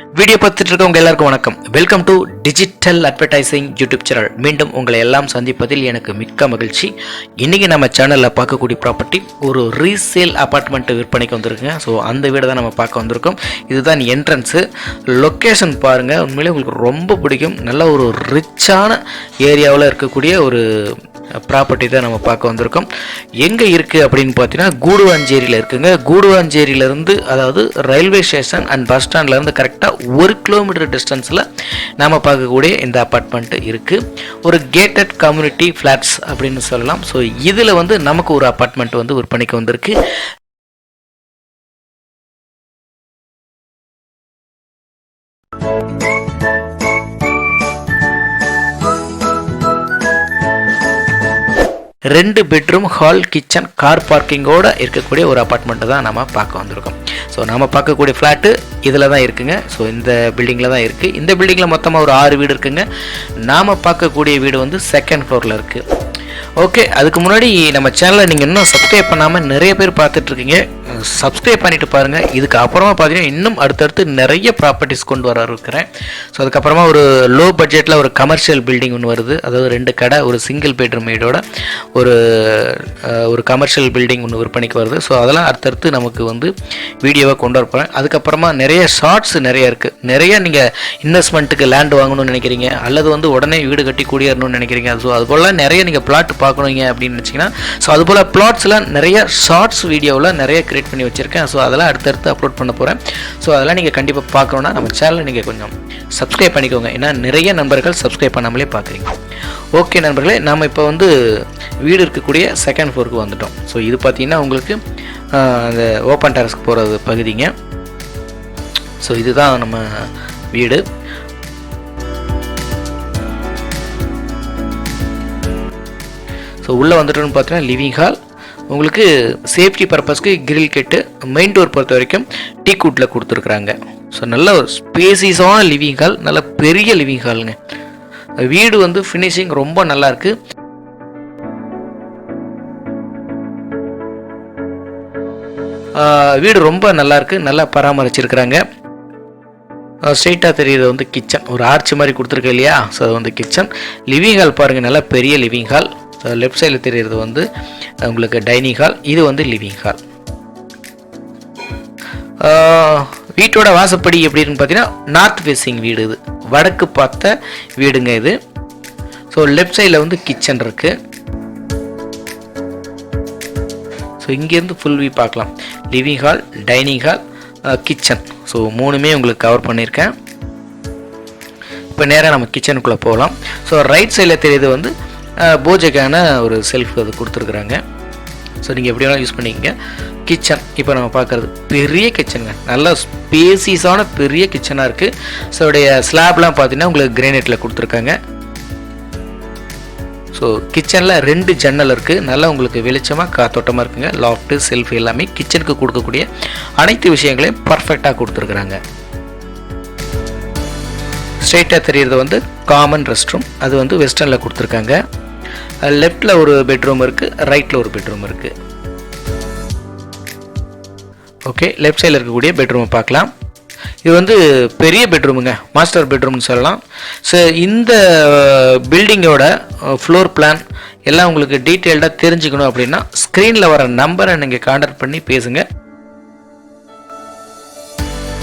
Video பார்த்துட்டு இருக்கவங்க எல்லாருக்கும் வணக்கம். Welcome to digital advertising YouTube channel மீண்டும் உங்களை எல்லாம் சந்திப்பதில் எனக்கு மிக்க மகிழ்ச்சி. இன்றைக்கி நம்ம சேனலில் பார்க்கக்கூடிய ப்ராப்பர்ட்டி ஒரு ரீசேல் அப்பார்ட்மெண்ட் விற்பனைக்கு வந்திருக்குங்க. ஸோ அந்த வீடு தான் நம்ம பார்க்க வந்திருக்கோம். இதுதான் என்ட்ரன்ஸு லொக்கேஷன் பாருங்கள் உண்மையிலே உங்களுக்கு ரொம்ப பிடிக்கும். நல்ல ஒரு ரிச்சான ஏரியாவில் இருக்கக்கூடிய ஒரு ப்ராப்பர்ட்டி தான் நம்ம பார்க்க வந்திருக்கோம். எங்கே இருக்குது அப்படின்னு பார்த்தீங்கன்னா கூடுவாஞ்சேரியில் இருக்குங்க. கூடுவாஞ்சேரியிலேருந்து அதாவது ரயில்வே ஸ்டேஷன் அண்ட் பஸ் ஸ்டாண்ட்லேருந்து கரெக்டாக ஒரு கிலோமீட்டர் டிஸ்டன்ஸில் நாம் பார்க்கக்கூடிய இந்த அப்பார்ட்மெண்ட்டு இருக்குது ஒரு கேட்டட் கம்யூனிட்டி ஃப்ளாட்ஸ் அப்படின்னு சொல்லலாம். ஸோ இதில் வந்து நமக்கு ஒரு அப்பார்ட்மெண்ட் வந்து விற்பனைக்கு வந்திருக்கு. ரெண்டு பெட்ரூம் ஹால் கிச்சன் கார் பார்க்கிங்கோட இருக்கக்கூடிய ஒரு அப்பார்ட்மெண்ட்டு தான் நம்ம பார்க்க வந்திருக்கோம். ஸோ நம்ம பார்க்கக்கூடிய ஃப்ளாட்டு இதில் தான் இருக்குங்க. ஸோ இந்த பில்டிங்கில் தான் இருக்குது இந்த பில்டிங்கில் மொத்தமாக ஒரு ஆறு வீடு இருக்குங்க. நாம் பார்க்கக்கூடிய வீடு வந்து செகண்ட் ஃப்ளோரில் இருக்குது ஓகே அதுக்கு முன்னாடி நம்ம சேனலை நீங்கள் இன்னும் சப்ஸ்கிரைப் பண்ணாமல் நிறைய பேர் பார்த்துட்ருக்கீங்க சப்ஸ்கிரைப் பண்ணிட்டு பாருங்கள் இதுக்கு அப்புறமா பார்த்தீங்கன்னா இன்னும் அடுத்தடுத்து நிறைய ப்ராப்பர்ட்டிஸ் கொண்டு வர இருக்கிறேன். ஸோ அதுக்கப்புறமா ஒரு லோ பட்ஜெட்டில் ஒரு கமர்ஷியல் பில்டிங் ஒன்று வருது. அதாவது ரெண்டு கடை ஒரு சிங்கிள் பெட்ரூம் வீடோட ஒரு ஒரு கமர்ஷியல் பில்டிங் ஒன்று விற்பனைக்கு வருது. ஸோ அதெல்லாம் அடுத்தடுத்து நமக்கு வந்து வீடியோவாக கொண்டு வர போகிறேன் அதுக்கப்புறமா நிறைய ஷார்ட்ஸ் நிறைய இருக்குது நிறைய நீங்கள் இன்வெஸ்ட்மெண்ட்டுக்கு லேண்ட் வாங்கணும்னு நினைக்கிறீங்க. அல்லது வந்து உடனே வீடு கட்டி குடியேறணும்னு நினைக்கிறீங்க. ஸோ அதுபோல் நிறைய நீங்கள் பிளாட் பார்க்கணுங்க அப்படின்னு நினச்சிங்கன்னா ஸோ அது போல் பிளாட்ஸ்லாம் நிறைய ஷார்ட்ஸ் வீடியோவில் நிறைய கிரியேட் பண்ணி வச்சுருக்கேன். ஸோ அதெல்லாம் அடுத்தடுத்து அப்லோட் பண்ண போகிறேன் ஸோ அதெல்லாம் நீங்கள் கண்டிப்பாக பார்க்கணுன்னா நம்ம சேனலை நீங்கள் கொஞ்சம் சப்ஸ்கிரைப் பண்ணிக்கோங்க. ஏன்னா நிறைய நண்பர்கள் சப்ஸ்கிரைப் பண்ணாமலே பார்க்குறீங்க. ஓகே நண்பர்களே நம்ம இப்போ வந்து வீடு இருக்கக்கூடிய செகண்ட் ஃப்ளோருக்கு வந்துட்டோம். ஸோ இது பார்த்தீங்கன்னா உங்களுக்கு அந்த ஓப்பன் டெரஸ்க்கு போகிறது பகுதிங்க. ஸோ இதுதான் நம்ம வீடு. ஸோ உள்ளே வந்துட்டோம்னு பார்த்தீங்கன்னா லிவிங் ஹால் உங்களுக்கு சேஃப்டி பர்பஸ்க்கு கிரில் கெட்டு மெயின் டோர் பொறுத்த வரைக்கும் டீ கூட்டில் கொடுத்துருக்குறாங்க. ஸோ நல்ல ஒரு ஸ்பேசிஸான லிவிங் ஹால் நல்ல பெரிய லிவிங் ஹாலுங்க வீடு வந்து ஃபினிஷிங் ரொம்ப நல்லா இருக்கு. வீடு ரொம்ப நல்லா இருக்கு. நல்லா பராமரிச்சிருக்கிறாங்க. ஸ்ட்ரெயிட்டாக தெரியுது வந்து கிச்சன் ஒரு ஆர்ச் மாதிரி கொடுத்துருக்கு இல்லையா? ஸோ அது வந்து கிச்சன் லிவிங் ஹால் பாருங்கள் நல்லா பெரிய லிவிங் ஹால் லெஃப்ட் சைடில் தெரிகிறது வந்து உங்களுக்கு டைனிங் ஹால் இது வந்து லிவிங் ஹால் வீட்டோட வாசப்படி எப்படின்னு பார்த்தீங்கன்னா நார்த் ஃபேஸிங் வீடு இது. வடக்கு பார்த்த வீடுங்க இது. ஸோ லெஃப்ட் சைடில் வந்து கிச்சன் இருக்குது ஸோ இங்கேருந்து ஃபுல் வியூ பார்க்கலாம். Living hall dining hall kitchen so மூணுமே உங்களுக்கு கவர் பண்ணியிருக்கேன். இப்போ நேராக நம்ம கிச்சனுக்குள்ளே போகலாம். ஸோ ரைட் சைடில் தெரியுது வந்து பூஜைக்கான ஒரு செல்ஃப் அது கொடுத்துருக்குறாங்க. ஸோ நீங்கள் எப்படி வேணாலும் யூஸ் பண்ணிக்கங்க. கிச்சன் இப்போ நம்ம பார்க்குறது பெரிய கிச்சனுங்க நல்லா ஸ்பேசிஸான பெரிய கிச்சனாக இருக்குது ஸோ உடைய ஸ்லாப்லாம் பார்த்தீங்கன்னா உங்களுக்கு கிரேனைட்டில் கொடுத்துருக்காங்க. ஸோ கிச்சனில் ரெண்டு ஜன்னல் இருக்குது நல்லா உங்களுக்கு வெளிச்சமாக காத்தோட்டமாக இருக்குங்க. லாஃப்ட்டு செல்ஃப் எல்லாமே கிச்சனுக்கு கொடுக்கக்கூடிய அனைத்து விஷயங்களையும் பர்ஃபெக்டாக கொடுத்துருக்குறாங்க. ஸ்ட்ரெயிட்டாக தெரிகிறது வந்து காமன் ரெஸ்ட் ரூம் அது வந்து வெஸ்டர்னில் கொடுத்துருக்காங்க. லெஃப்டில் ஒரு பெட்ரூம் இருக்குது ரைட்டில் ஒரு பெட்ரூம் இருக்குது ஓகே லெஃப்ட் சைடில் இருக்கக்கூடிய பெட்ரூமை பார்க்கலாம். இது வந்து பெரிய பெட்ரூமுங்க மாஸ்டர் பெட்ரூம்னு சொல்லலாம். ஸோ இந்த பில்டிங்கோட ஃப்ளோர் பிளான் எல்லாம் உங்களுக்கு டீட்டெயில்டாக தெரிஞ்சுக்கணும் அப்படின்னா ஸ்க்ரீனில் வர நம்பரை நீங்கள் கான்டாக்ட் பண்ணி பேசுங்கள்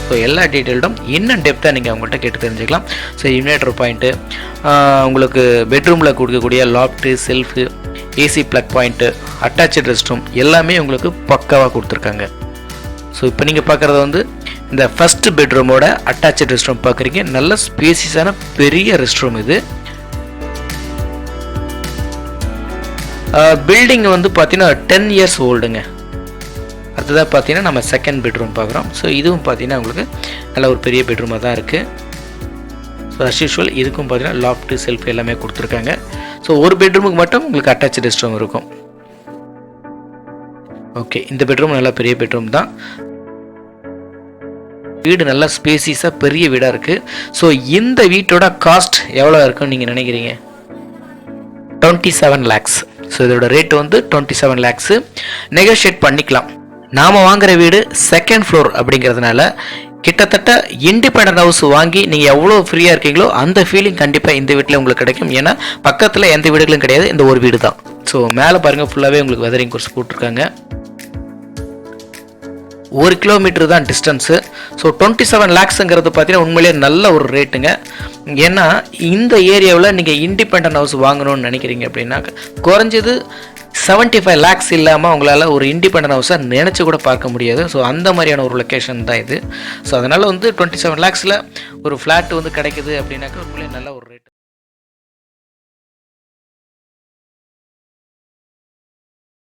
ஸோ எல்லா டீட்டெயில்டும் இன்னும் டெப்த்தாக நீங்கள் அவங்கள்ட்ட கேட்டு தெரிஞ்சுக்கலாம். ஸோ இன்வெர்டர் பாயிண்ட்டு உங்களுக்கு பெட்ரூமில் கொடுக்கக்கூடிய loft shelf AC plug point attach rest room எல்லாமே உங்களுக்கு பக்காவாக கொடுத்துருக்காங்க. ஸோ இப்போ நீங்கள் பார்க்குறது வந்து இந்த ஃபஸ்ட்டு பெட்ரூமோட அட்டாச்சு ரெஸ்ட் ரூம் பார்க்குறீங்க நல்ல ஸ்பேசியஸான பெரிய ரெஸ்ட் ரூம் இது பில்டிங் வந்து பார்த்தீங்கன்னா டென் இயர்ஸ் ஓல்டுங்க அடுத்ததாக பார்த்தீங்கன்னா நம்ம செகண்ட் பெட்ரூம் பார்க்குறோம். ஸோ இதுவும் பார்த்தீங்கன்னா உங்களுக்கு நல்ல ஒரு பெரிய பெட்ரூமாக தான் இருக்குது ஸோ அஸ் யூஷுவல் இதுக்கும் பார்த்தீங்கன்னா லாஃப்ட்டு செல்ஃப் எல்லாமே கொடுத்துருக்காங்க. ஸோ ஒரு பெட்ரூமுக்கு மட்டும் உங்களுக்கு அட்டாச் ரெஸ்ட் ரூம் இருக்கும். ஓகே இந்த பெட்ரூம் நல்லா பெரிய பெட்ரூம் தான். வீடு நல்லா ஸ்பேசிஸாக பெரிய வீடாக இருக்குது ஸோ இந்த வீட்டோட காஸ்ட் எவ்வளோ இருக்குன்னு நீங்கள் நினைக்கிறீங்க? டுவெண்ட்டி செவன் லேக்ஸ் ஸோ இதோட ரேட் வந்து டுவெண்ட்டி செவன் லேக்ஸு நெகோஷியேட் பண்ணிக்கலாம். நாம் வாங்குற வீடு செகண்ட் ஃப்ளோர் அப்படிங்கிறதுனால கிட்டத்தட்ட இண்டிபெண்ட் ஹவுஸ் வாங்கி நீங்கள் எவ்வளோ ஃப்ரீயாக இருக்கீங்களோ அந்த ஃபீலிங் கண்டிப்பாக இந்த வீட்டில் உங்களுக்கு கிடைக்கும். ஏன்னா பக்கத்தில் எந்த வீடுகளும் கிடையாது இந்த ஒரு வீடு தான் ஸோ மேலே பாருங்கள் ஃபுல்லாகவே உங்களுக்கு வெதரிங் கோர்ஸ் போட்டிருக்காங்க. ஒரு கிலோமீட்டர் தான் டிஸ்டன்ஸு ஸோ டுவெண்ட்டி செவன் லேக்ஸுங்கிறது பார்த்தீங்கன்னா உண்மையிலேயே நல்ல ஒரு ரேட்டுங்க ஏன்னா இந்த ஏரியாவில் நீங்கள் இண்டிபெண்டன்ட் ஹவுஸ் வாங்கணும்னு நினைக்கிறீங்க அப்படின்னா குறைஞ்சது 75 ஃபைவ் லேக்ஸ் இல்லாமல் அவங்களால ஒரு இண்டிபெண்டன்ட் ஹவுஸை நினச்சி கூட பார்க்க முடியாது ஸோ அந்த மாதிரியான ஒரு லொக்கேஷன் தான் இது ஸோ அதனால் வந்து டுவெண்ட்டி செவன் லேக்ஸில் ஒரு ஃப்ளாட் வந்து கிடைக்குது அப்படின்னாக்கா உண்மையிலேயே நல்ல ஒரு.